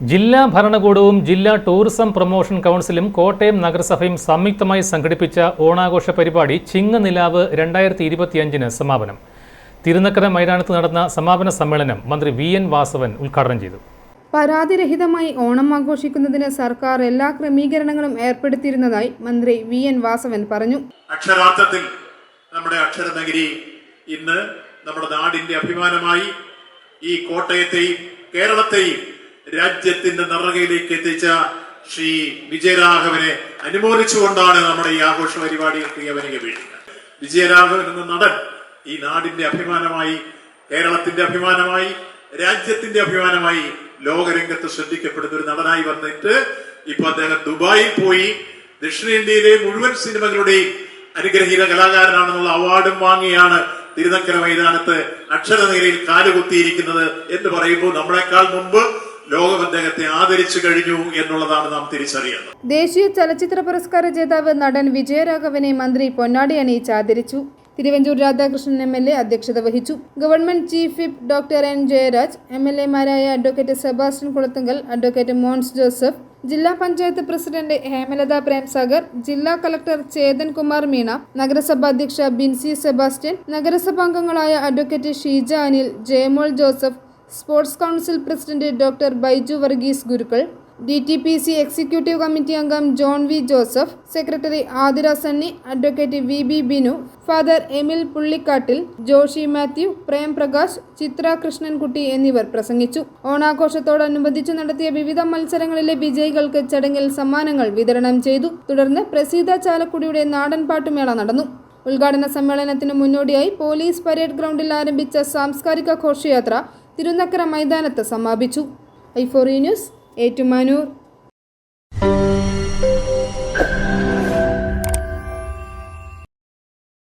ജില്ലാ ഭരണകൂടവും ജില്ലാ ടൂറിസം പ്രൊമോഷൻ കൗൺസിലും കോട്ടയം നഗരസഭയും സംയുക്തമായി സംഘടിപ്പിച്ച ഓണാഘോഷ പരിപാടി ചിങ്ങനിലാവ് രണ്ടായിരത്തി ഇരുപത്തിയഞ്ചിന് സമാപനം. തിരുനക്കര മൈതാനത്ത് നടന്ന സമാപന സമ്മേളനം മന്ത്രി വി എൻ വാസവൻ ഉദ്ഘാടനം ചെയ്തു. പരാതിരഹിതമായി ഓണം ആഘോഷിക്കുന്നതിന് സർക്കാർ എല്ലാ ക്രമീകരണങ്ങളും ഏർപ്പെടുത്തിയിരുന്നതായി മന്ത്രി വി എൻ വാസവൻ പറഞ്ഞു. അക്ഷരാർത്ഥത്തിൽ നമ്മുടെ അക്ഷരനഗരി ഇന്ന് നമ്മുടെ നാടിന്റെ അഭിമാനമായി ഈ കോട്ടയത്തെയും കേരളത്തെയും രാജ്യത്തിന്റെ നിറകയിലേക്ക് എത്തിച്ച ശ്രീ വിജയരാഘവനെ അനുമോദിച്ചുകൊണ്ടാണ് നമ്മുടെ ഈ ആഘോഷ പരിപാടിയിൽ പ്രിയവനിക വീഴുന്നത്. വിജയരാഘവൻ എന്ന നടൻ ഈ നാടിന്റെ അഭിമാനമായി കേരളത്തിന്റെ അഭിമാനമായി രാജ്യത്തിന്റെ അഭിമാനമായി ലോകരംഗത്ത് ശ്രദ്ധിക്കപ്പെടുന്ന ഒരു നടനായി വന്നിട്ട് ഇപ്പൊ അദ്ദേഹം ദുബായിൽ പോയി ദക്ഷിണേന്ത്യയിലെ മുഴുവൻ സിനിമകളുടെയും അനുഗ്രഹീത കലാകാരനാണെന്നുള്ള അവാർഡും വാങ്ങിയാണ് തിരുനക്കര മൈതാനത്ത് അക്ഷരനിലയിൽ കാലുകുത്തിയിരിക്കുന്നത് എന്ന് പറയുമ്പോൾ നമ്മളെക്കാൾ മുമ്പ് ലോകം അദ്ദേഹത്തെ ആദരിച്ചു കഴിഞ്ഞു എന്നുള്ളതാണ് നാം തിരിച്ചറിയുന്നത് ദേശീയ ചലച്ചിത്ര പുരസ്കാര ജേതാവ് നടൻ വിജയരാഘവനെ മന്ത്രി പൊന്നാടി അണിയിച്ച് ആദരിച്ചു. Thiruvanchoor Radhakrishnan M L A അധ്യക്ഷത വഹിച്ചു. Government chief whip doctor N Jayaraj M L എമാരായ advocate Sebastian Kulathunkal advocate Mons Joseph ജില്ലാ പഞ്ചായത്ത് പ്രസിഡന്റ് ഹേമലത പ്രേംസാഗർ ജില്ലാ കളക്ടർ ചേതൻ കുമാർ മീണ നഗരസഭാ അധ്യക്ഷ Binsi Sebastian നഗരസഭാംഗങ്ങളായ advocate Sheeja Anil Jayamol Joseph sports council president doctor Baiju Varghese Gurukkal D T P C executive committee അംഗം John V Joseph secretary Athira Sunny advocate V B Binu father Emil Pullikkattil Joshi Mathew Prem Prakash Chitra Krishnankutty എന്നിവർ പ്രസംഗിച്ചു. ഓണാഘോഷത്തോടനുബന്ധിച്ച് നടത്തിയ വിവിധ മത്സരങ്ങളിലെ വിജയികൾക്ക് ചടങ്ങിൽ സമ്മാനങ്ങൾ വിതരണം ചെയ്തു. തുടർന്ന് പ്രസീത ചാലക്കുടിയുടെ നാടൻ പാട്ടുമേള നടന്നു. ഉദ്ഘാടന സമ്മേളനത്തിന് മുന്നോടിയായി പോലീസ് പരേഡ് ഗ്രൗണ്ടിൽ ആരംഭിച്ച സാംസ്കാരിക ഘോഷയാത്ര തിരുനക്കര മൈതാനത്ത് സമാപിച്ചു. ഐ ഐഫോറി ന്യൂസ് ഏറ്റുമാനൂർ.